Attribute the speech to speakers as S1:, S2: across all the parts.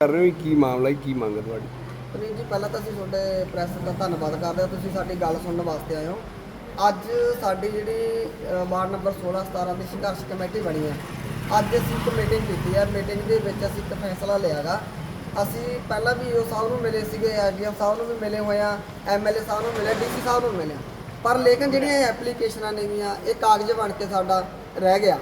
S1: ਕਰ ਰਹੇ ਹੋ? ਕੀ ਮਾਮਲਾ ਹੈ? ਕੀ ਮੰਗ ਹੈ ਤੁਹਾਡੀ?
S2: ਪ੍ਰਨੀਤ ਜੀ ਪਹਿਲਾਂ ਤਾਂ ਅਸੀਂ ਤੁਹਾਡੇ ਪ੍ਰੈਸ ਦਾ ਧੰਨਵਾਦ ਕਰਦੇ ਹਾਂ। ਤੁਸੀਂ ਸਾਡੀ ਗੱਲ ਸੁਣਨ ਵਾਸਤੇ ਆਏ ਹੋ। ਅੱਜ ਸਾਡੀ ਜਿਹੜੀ ਅ, ਵਾਰਡ ਨੰਬਰ 16 17 ਦੀ ਸੰਘਰਸ਼ ਕਮੇਟੀ ਬਣੀ ਹੈ। ਅੱਜ ਅਸੀਂ ਇੱਕ ਮੀਟਿੰਗ ਕੀਤੀ ਹੈ। ਮੀਟਿੰਗ ਦੇ ਵਿੱਚ ਅਸੀਂ ਇੱਕ ਫੈਸਲਾ ਲਿਆਗਾ ਅਸੀਂ ਪਹਿਲਾਂ ਵੀ ਉਹ ਸਾਹਿਬ ਨੂੰ ਮਿਲੇ ਸੀਗੇ ਐਡੀਐਮ ਸਾਹਿਬ ਨੂੰ ਵੀ ਮਿਲੇ ਹੋਏ ਆ ਐਮਐਲਏ ਸਾਹਿਬ ਨੂੰ ਮਿਲੇ ਡੀਸੀ ਸਾਹਿਬ ਨੂੰ ਮਿਲੇ ਪਰ ਲੇਕਿਨ ਜਿਹੜੀਆਂ ਇਹ ਐਪਲੀਕੇਸ਼ਨਾਂ ਨੇਗੀਆਂ ਇਹ ਕਾਗਜ਼ ਬਣ ਕੇ ਸਾਡਾ ਰਹਿ ਗਿਆ।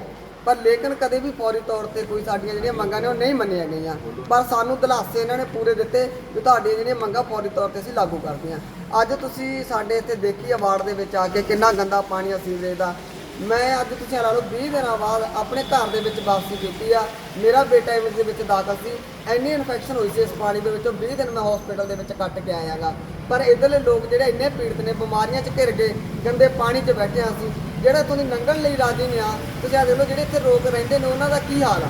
S2: ਪਰ ਲੇਕਿਨ ਕਦੇ ਵੀ ਫੌਰੀ ਤੌਰ ਤੇ ਕੋਈ ਸਾਡੀਆਂ ਜਿਹੜੀਆਂ ਮੰਗਾਂ ਨੇ ਉਹ ਨਹੀਂ ਮੰਨੀਆਂ ਗਈਆਂ। ਪਰ ਸਾਨੂੰ ਦਿਲਾਸੇ ਇਹਨਾਂ ਨੇ ਪੂਰੇ ਦਿੱਤੇ ਵੀ ਤੁਹਾਡੀਆਂ ਜਿਹੜੀਆਂ ਮੰਗਾਂ ਫੌਰੀ ਤੌਰ ਤੇ ਅਸੀਂ ਲਾਗੂ ਕਰਦੀਆਂ। ਅੱਜ ਤੁਸੀਂ ਸਾਡੇ ਇੱਥੇ ਦੇਖੀ ਆ ਵਾਰਡ ਦੇ ਵਿੱਚ ਆ ਕੇ ਕਿੰਨਾ ਗੰਦਾ ਪਾਣੀ ਅਸੀਂ ਸੀਵਰੇਜ ਦਾ ਮੈਂ ਅੱਜ ਤੁਸੀਂ ਲਾ ਲਓ 20 ਦਿਨਾਂ ਬਾਅਦ ਆਪਣੇ ਘਰ ਦੇ ਵਿੱਚ ਵਾਪਸੀ ਕੀਤੀ ਆ। ਮੇਰਾ ਬੇਟਾ ਇਸ ਦੇ ਵਿੱਚ ਦਾਖਲ ਸੀ। ਇੰਨੀ ਇਨਫੈਕਸ਼ਨ ਹੋਈ ਸੀ ਇਸ ਪਾਣੀ ਦੇ ਵਿੱਚੋਂ। 20 ਦਿਨ ਮੈਂ ਹਸਪੀਟਲ ਦੇ ਵਿੱਚ ਕੱਟ ਕੇ ਆਇਆਗਾ। ਪਰ ਇਧਰਲੇ ਲੋਕ ਜਿਹੜੇ ਇੰਨੇ ਪੀੜਤ ਨੇ, ਬਿਮਾਰੀਆਂ 'ਚ ਘਿਰ ਗਏ, ਗੰਦੇ ਪਾਣੀ 'ਚ ਬੈਠੇ ਹਾਂ ਸੀ ਜਿਹੜਾ ਤੁਹਾਨੂੰ ਲੰਘਣ ਲਈ ਰਾਜੀ ਨਹੀਂ ਆ, ਤੁਸੀਂ ਆ ਦੇਖ ਲਓ ਜਿਹੜੇ ਇੱਥੇ ਲੋਕ ਰਹਿੰਦੇ ਨੇ, ਉਹਨਾਂ ਦਾ ਕੀ ਹਾਲ ਆ?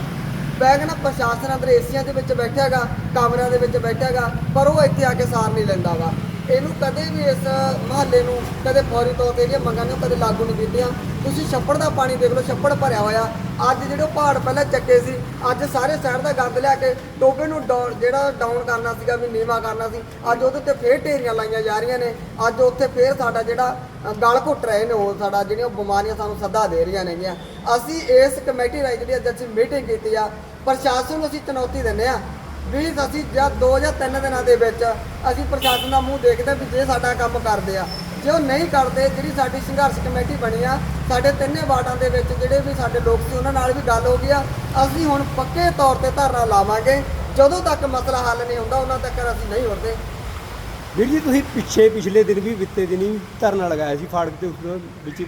S2: ਬੈਗ ਨਾ ਪ੍ਰਸ਼ਾਸਨ ਅੰਦਰ ਏਸੀਆਂ ਦੇ ਵਿੱਚ ਬੈਠਿਆਗਾ, ਕਮਰਿਆਂ ਦੇ ਵਿੱਚ ਬੈਠਿਆਗਾ, ਪਰ ਉਹ ਇੱਥੇ ਆ ਕੇ ਸਾਰ ਨਹੀਂ ਲੈਂਦਾ ਵਾ। ਇਹਨੂੰ ਕਦੇ ਵੀ ਇਸ ਮਹੱਲੇ ਨੂੰ ਕਦੇ ਫੌਰੀ ਤੌਰ ਤੇ ਜਿਹੜੀਆਂ ਮੰਗਾਂ ਨੇ ਉਹ ਕਦੇ ਲਾਗੂ ਨਹੀਂ ਕੀਤੀਆਂ ਤੁਸੀਂ ਛੱਪੜ ਦਾ ਪਾਣੀ ਦੇਖ ਲਓ, ਛੱਪੜ ਭਰਿਆ ਹੋਇਆ। ਅੱਜ ਜਿਹੜੇ ਉਹ ਪਹਾੜ ਪਹਿਲਾਂ ਚੱਕੇ ਸੀ, ਅੱਜ ਸਾਰੇ ਸ਼ਹਿਰ ਦਾ ਗੰਦ ਲਿਆ ਕੇ ਟੋਬੇ ਨੂੰ ਡਾਊਨ- ਜਿਹੜਾ ਡਾਊਨ ਕਰਨਾ ਸੀਗਾ, ਵੀ ਨੀਵਾ ਕਰਨਾ ਸੀ, ਅੱਜ ਉਹਦੇ ਉੱਤੇ ਫੇਰ ਢੇਰੀਆਂ ਲਾਈਆਂ ਜਾ ਰਹੀਆਂ ਨੇ। ਅੱਜ ਉੱਥੇ ਫੇਰ ਸਾਡਾ ਜਿਹੜਾ ਗਲ ਘੁੱਟ ਰਹੇ ਨੇ ਉਹ ਸਾਡਾ, ਜਿਹੜੀਆਂ ਉਹ ਬਿਮਾਰੀਆਂ ਸਾਨੂੰ ਸੱਦਾ ਦੇ ਰਹੀਆਂ ਨੇਗੀਆਂ। ਅਸੀਂ ਇਸ ਕਮੇਟੀ ਰਾਈ ਜਿਹੜੀ ਅੱਜ ਅਸੀਂ ਮੀਟਿੰਗ ਕੀਤੀ ਆ, ਪ੍ਰਸ਼ਾਸਨ ਨੂੰ ਅਸੀਂ ਚੁਣੌਤੀ ਦਿੰਦੇ ਆ ਵੀ ਅਸੀਂ ਜਾਂ ਦੋ ਜਾਂ ਤਿੰਨ ਦਿਨਾਂ ਦੇ ਵਿੱਚ ਅਸੀਂ ਪ੍ਰਸ਼ਾਸਨ ਦਾ ਮੂੰਹ ਦੇਖਦੇ ਹਾਂ ਵੀ ਜੇ ਸਾਡਾ ਕੰਮ ਕਰਦੇ ਆ। ਜੇ ਉਹ ਨਹੀਂ ਕਰਦੇ, ਜਿਹੜੀ ਸਾਡੀ ਸੰਘਰਸ਼ ਕਮੇਟੀ ਬਣੀ ਆ, ਸਾਡੇ ਤਿੰਨੇ ਵਾਰਡਾਂ ਦੇ ਵਿੱਚ ਜਿਹੜੇ ਵੀ ਸਾਡੇ ਲੋਕ ਸੀ, ਉਹਨਾਂ ਨਾਲ ਵੀ ਗੱਲ ਹੋ ਗਈ ਆ। ਅਸੀਂ ਹੁਣ ਪੱਕੇ ਤੌਰ ਤੇ ਧਰਨਾ ਲਾਵਾਂਗੇ। ਜਦੋਂ ਤੱਕ ਮਸਲਾ ਹੱਲ ਨਹੀਂ ਹੁੰਦਾ, ਉਹਨਾਂ ਤੱਕ ਅਸੀਂ ਨਹੀਂ ਉੱਠਦੇ
S1: ਵੀਰ ਜੀ, ਤੁਸੀਂ ਪਿੱਛੇ ਪਿਛਲੇ ਦਿਨ ਵੀ ਬਿੱਤੇ ਦਿਨ ਹੀ ਧਰਨਾ ਲਗਾਇਆ ਸੀ, ਫਾੜਕ ਤੇ ਉਸ ਵਿੱਚ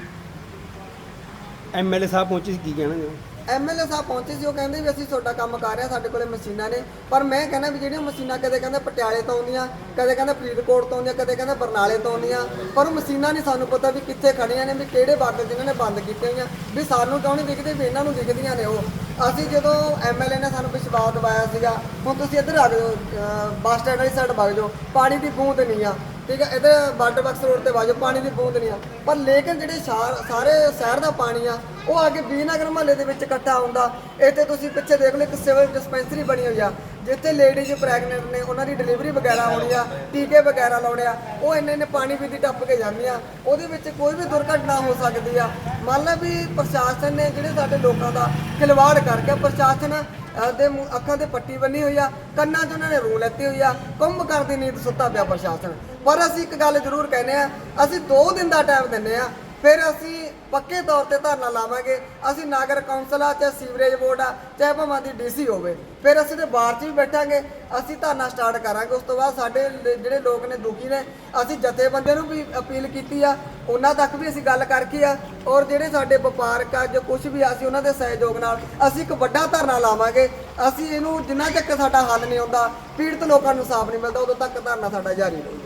S1: ਐਮਐਲਏ ਸਾਹਿਬ ਪਹੁੰਚੇ ਸੀ, ਕੀ ਕਹਿਣਾ ਜੀ
S2: ਐਮਐਲਏ ਸਾਹਿਬ ਪਹੁੰਚੇ ਸੀ, ਉਹ ਕਹਿੰਦੇ ਵੀ ਅਸੀਂ ਤੁਹਾਡਾ ਕੰਮ ਕਰ ਰਹੇ ਹਾਂ, ਸਾਡੇ ਕੋਲੇ ਮਸ਼ੀਨਾਂ ਨੇ। ਪਰ ਮੈਂ ਕਹਿੰਦਾ ਵੀ ਜਿਹੜੀਆਂ ਮਸ਼ੀਨਾਂ ਕਦੇ ਕਹਿੰਦੇ ਪਟਿਆਲੇ ਤੋਂ ਆਉਂਦੀਆਂ, ਕਦੇ ਕਹਿੰਦੇ ਫਰੀਦਕੋਟ ਤੋਂ ਆਉਂਦੀਆਂ, ਕਦੇ ਕਹਿੰਦੇ ਬਰਨਾਲੇ ਤੋਂ ਆਉਂਦੀਆਂ, ਪਰ ਉਹ ਮਸ਼ੀਨਾਂ ਨਹੀਂ ਸਾਨੂੰ ਪਤਾ ਵੀ ਕਿੱਥੇ ਖੜੀਆਂ ਨੇ, ਵੀ ਕਿਹੜੇ ਬਾਰਡਰ ਜਿਨ੍ਹਾਂ ਨੇ ਬੰਦ ਕੀਤੀਆਂ ਹੋਈਆਂ, ਵੀ ਸਾਨੂੰ ਕਿਉਂ ਨਹੀਂ ਦਿਖਦੇ, ਵੀ ਇਹਨਾਂ ਨੂੰ ਦਿਖਦੀਆਂ ਨੇ ਉਹ। ਅਸੀਂ ਜਦੋਂ ਐਮਐਲਏ ਨੇ ਸਾਨੂੰ ਵਿਸ਼ਵਾਸ ਦਿਵਾਇਆ ਸੀਗਾ, ਹੁਣ ਤੁਸੀਂ ਇੱਧਰ ਆ ਜਾਓ ਬੱਸ ਸਟੈਂਡ ਵਾਲੀ ਸਾਈਡ ਵਗ ਜਾਓ, ਪਾਣੀ ਦੀ ਬੂੰਦ ਨਹੀਂ ਆ। ਠੀਕ ਹੈ ਇਹਦੇ ਬਾਰਡਰ ਬਾਕਸ ਰੋਡ ਤੇ ਵਾਜੋ, ਪਾਣੀ ਦੀ ਬੂੰਦ ਨਹੀਂ ਆ। ਪਰ ਲੇਕਿਨ ਜਿਹੜੇ ਸ਼ਹਿਰ- ਸਾਰੇ ਸ਼ਹਿਰ ਦਾ ਪਾਣੀ ਆ, ਉਹ ਆ ਕੇ ਬੀਨਗਰ ਮਹੱਲੇ ਦੇ ਵਿੱਚ ਇਕੱਠਾ ਹੁੰਦਾ। ਇੱਥੇ ਤੁਸੀਂ ਪਿੱਛੇ ਦੇਖ ਲਓ, ਇੱਕ ਸਿਵਲ ਡਿਸਪੈਂਸਰੀ ਬਣੀ ਹੋਈ ਆ, ਜਿੱਥੇ ਲੇਡੀਜ਼ ਪ੍ਰੈਗਨੈਂਟ ਨੇ, ਉਹਨਾਂ ਦੀ ਡਿਲੀਵਰੀ ਵਗੈਰਾ ਹੋਣੀ ਆ, ਟੀਕੇ ਵਗੈਰਾ ਲਾਉਣੇ ਆ, ਉਹ ਇੰਨੇ ਇੰਨੇ ਪਾਣੀ ਵੀ ਦੀ ਟੱਪ ਕੇ ਜਾਂਦੀਆਂ। ਉਹਦੇ ਵਿੱਚ ਕੋਈ ਵੀ ਦੁਰਘਟਨਾ ਹੋ ਸਕਦੀ ਆ। ਮੰਨ ਲਾ ਵੀ ਪ੍ਰਸ਼ਾਸਨ ਨੇ ਜਿਹੜੇ ਸਾਡੇ ਲੋਕਾਂ ਦਾ ਖਿਲਵਾੜ ਕਰਕੇ ਪ੍ਰਸ਼ਾਸਨ ਅਹ ਦੇ ਮੂੰਹ- ਅੱਖਾਂ ਤੇ ਪੱਟੀ ਬੰਨੀ ਹੋਈ ਆ, ਕੰਨਾਂ 'ਚ ਉਹਨਾਂ ਨੇ ਰੂ ਲੈਤੀ ਹੋਈ ਆ, ਕੁੰਭ ਕਰਦੀ ਨੀਂਦ ਸੁੱਤਾ ਪਿਆ ਪ੍ਰਸ਼ਾਸਨ। ਪਰ ਅਸੀਂ ਇੱਕ ਗੱਲ ਜ਼ਰੂਰ ਕਹਿੰਦੇ ਆ, ਅਸੀਂ 2 ਦਿਨ ਦਾ ਟਾਈਮ ਦਿੰਨੇ ਆ ਫਿਰ ਅਸੀਂ ਪੱਕੇ ਤੌਰ ਤੇ ਧਰਨਾ ਲਾਵਾਂਗੇ। ਅਸੀਂ ਨਾਗਰ ਕੌਂਸਲ ਆ ਚਾਹੇ ਸੀਵਰੇਜ ਬੋਰਡ ਆ ਚਾਹੇ ਭਾਵੇਂ ਦੀ ਡੀਸੀ ਹੋਵੇ। ਫਿਰ ਅਸੀਂ ਤੇ ਬਾਹਰ 'ਚ ਵੀ ਬੈਠਾਂਗੇ। ਅਸੀਂ ਧਰਨਾ ਸਟਾਰਟ ਕਰਾਂਗੇ। ਉਸ ਤੋਂ ਬਾਅਦ ਸਾਡੇ ਲ- ਜਿਹੜੇ ਲੋਕ ਨੇ ਦੁਖੀ ਨੇ ਅਸੀਂ ਜਥੇਬੰਦੀਆਂ ਨੂੰ ਵੀ ਅਪੀਲ ਕੀਤੀ ਆ। ਉਹਨਾਂ ਤੱਕ ਵੀ ਅਸੀਂ ਗੱਲ ਕਰਕੇ ਆ। ਔਰ ਜਿਹੜੇ ਸਾਡੇ ਵਪਾਰਕ ਆ ਜੋ ਕੁਝ ਵੀ ਆ, ਅਸੀਂ ਉਹਨਾਂ ਦੇ ਸਹਿਯੋਗ ਨਾਲ ਅਸੀਂ ਇੱਕ ਵੱਡਾ ਧਰਨਾ ਲਾਵਾਂਗੇ। ਅਸੀਂ ਇਹਨੂੰ ਜਿੰਨਾ ਤੱਕ ਸਾਡਾ ਹੱਲ ਨਹੀਂ ਹੁੰਦਾ ਪੀੜਤ ਲੋਕਾਂ ਨੂੰ ਇਨਸਾਫ ਨਹੀਂ ਮਿਲਦਾ ਉਦੋਂ ਤੱਕ ਧਰਨਾ ਸਾਡਾ ਜਾਰੀ ਰਹੇਗਾ।